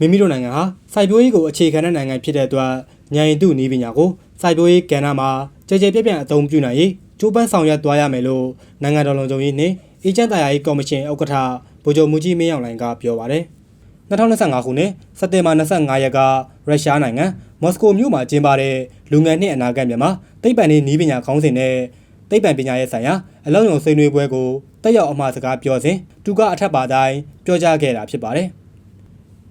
မိမိတို့နိုင်ငံဟာစိုက်ပျိုးရေးကိုအခြေခံတဲ့နိုင်ငံဖြစ်တဲ့အတွက်ဉာဏ်ရည်တုနည်းပညာကိုစိုက်ပျိုးရေးကဏ္ဍမှာကြည်ကြဲပြန့်ပြန့်အသုံးပြုနိုင်ရေးကြိုးပမ်းဆောင်ရွက်သွားရမယ်လို့နိုင်ငံတော်လုံခြုံရေးနှင့်အေဂျင့်တရားရေးကော်မရှင်ဥက္ကဋ္ဌဗိုလ်ချုပ်မူကြီးမင်းအောင်လှိုင်ကပြောပါတယ်2025ခုနှစ်စက်တင်ဘာ25ရက်ကရုရှားနိုင်ငံမော်စကိုမြို့မှာကျင်းပတဲ့လူငယ်နှင့်အနာဂတ်မြန်မာသိပ္ပံနည်းနည်းပညာခေါင်းစဉ်နဲ့သိပ္ပံပညာရေးဆိုင်ရာအလုံးစုံဆွေးနွေးပွဲကိုတက်ရောက်အမှာစကားပြောစဉ်သူကအထက်ပါတိုင်းပြောကြားခဲ့တာဖြစ်ပါတယ်။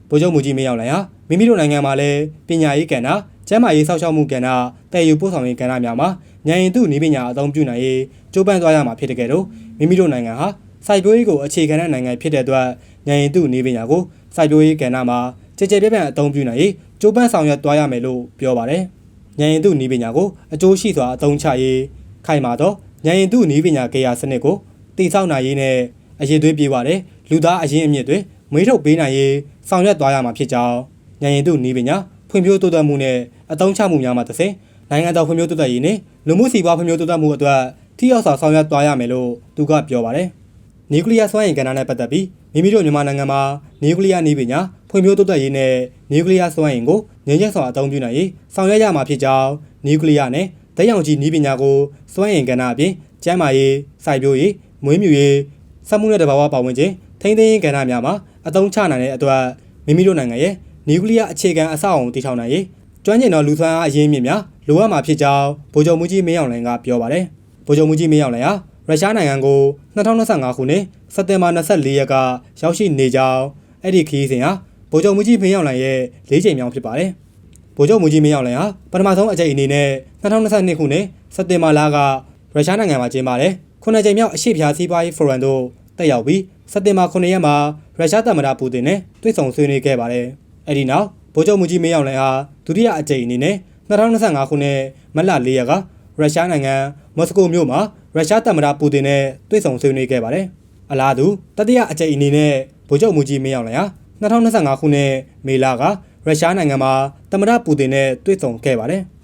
ဗိုလ်ချုပ်မူကြီးမင်းအောင်လှိုင်ဟာမိမိတို့နိုင်ငံမှာလည်းပညာရေးကဏ္ဍ၊ကျန်းမာရေးစောင့်ရှောက်မှုကဏ္ဍ၊တည်ယူပို့ဆောင်ရေးကဏ္ဍများမှာဉာဏ်ရည်တုနည်းပညာအသုံးပြုနိုင်ရေးကြိုးပမ်းသွားရမှာဖြစ်တဲ့ကဲ့သို့မိမိတို့နိုင်ငံဟာစိုက်ပျိုးရေးကိုအခြေခံတဲ့နိုင်ငံဖြစ်တဲ့အတွက်ဉာဏ်ရည်တုနည်းပညာကိုစိုက်ပျိုးရေးကဏ္ဍမှာကြည်ကြဲပြန့်ပြန့်အသုံးပြုနိုင်ရေးကြိုးပမ်းဆောင်ရွက်သွားရမယ်လို့ပြောပါတယ်။ဉာဏ်ရည်တုနည်းပညာကိုအကျိုးရှိစွာအသုံးချရေးခိုင်မာသောဉာဏ်ရည်တုနည်းပညာကေယာစနစ်ကိုတည်ဆောက်နိုင်ရေးနဲ့အရေးသွေးပြေပါတဲ့လူသားအရင်းအမြစ်တွေ မွေးထုတ်ပေးနိုင်ရေးဆောင်ရွက်သွားရမှာဖြစ်ကြောင်းဉာဏ်ရည်တုနည်းပညာဖွံ့ဖြိုးတိုးတက်မှုနဲ့အသုံးချမှုများမှာတစ်ဆင့်နိုင်ငံတော်ဖွံ့ဖြိုးတိုးတက်ရေးနဲ့လူမှုစီးပွားဖွံ့ဖြိုးတိုးတက်မှုအတွက်ထိရောက်စွာဆောင်ရွက်သွားရမယ်လို့သူကပြောပါတယ်။နျူကလ িয়ার စွမ်းအင်ကဏ္ဍနဲ့ပတ်သက်ပြီးမိမိတို့မြန်မာနိုင်ငံမှာနျူကလ িয়ার နည်းပညာဖွံ့ဖြိုးတိုးတက်ရေးနဲ့နျူကလ িয়ার စွမ်းအင်ကိုငြိမ်းချမ်းစွာအသုံးပြုနိုင်ရေးဆောင်ရွက်ရမှာဖြစ်ကြောင်းနျူကလ িয়ার နဲ့ဓာတ်ရောင်ခြည်နည်းပညာကိုစွမ်းအင်ကဏ္ဍအပြင်ကျန်းမာရေးစိုက်ပျိုးရေးမွေးမြူရေးစက်မှုနဲ့တဘာဝပတ်ဝန်းကျင်ထိန်းသိမ်းရေးကဏ္ဍများမှာ အသုံးချနိုင်တဲ့အတွက်မိမိတို့နိုင်ငံရဲ့နျူကလ িয়ার အခြေခံအဆောက်အအုံတည်ထောင်နိုင်ရေးကျွမ်းကျင်သောလူသားအားအရင်းမြစ်များလိုအပ်မှာဖြစ်ကြောင်းဗိုလ်ချုပ်မူကြီးမင်းအောင်လှိုင်ကပြောပါတယ်။ဗိုလ်ချုပ်မူကြီးမင်းအောင်လှိုင်ဟာရုရှားနိုင်ငံကို2025ခုနှစ်စက်တင်ဘာ24ရက်ကရောက်ရှိနေကြောင်းအဲ့ဒီခီးစဉ်ဟာဗိုလ်ချုပ်မူကြီးမင်းအောင်လှိုင်ရဲ့၄ချိန်မြောက်ဖြစ်ပါတယ်။ဗိုလ်ချုပ်မူကြီးမင်းအောင်လှိုင်ဟာပထမဆုံးအကြိမ်အနေနဲ့2022ခုနှစ်စက်တင်ဘာလကရုရှားနိုင်ငံမှာကျင်းပတဲ့ခုနှစ်ကြိမ်မြောက်အရှိဖြာစီးပွားရေးဖိုရမ်တို့ တက်ရောက်ပြီးစက်တင်ဘာ9ရက်မှာရုရှားသမ္မတပူတင်နဲ့တွေ့ဆုံဆွေးနွေးခဲ့ပါတယ်။အဲ့ဒီနောက်ဗိုလ်ချုပ်မူကြီးမင်းအောင်လှိုင်ဟာဒုတိယအကြိမ်အနေနဲ့2025ခုနှစ်မတ်လ4ရက်ကရုရှားနိုင်ငံမော်စကိုမြို့မှာရုရှားသမ္မတပူတင်နဲ့တွေ့ဆုံဆွေးနွေးခဲ့ပါတယ်။အလားတူတတိယအကြိမ်အနေနဲ့ဗိုလ်ချုပ်မူကြီးမင်းအောင်လှိုင်ဟာ2025ခုနှစ်မေလကရုရှားနိုင်ငံမှာသမ္မတပူတင်နဲ့တွေ့ဆုံခဲ့ပါတယ်။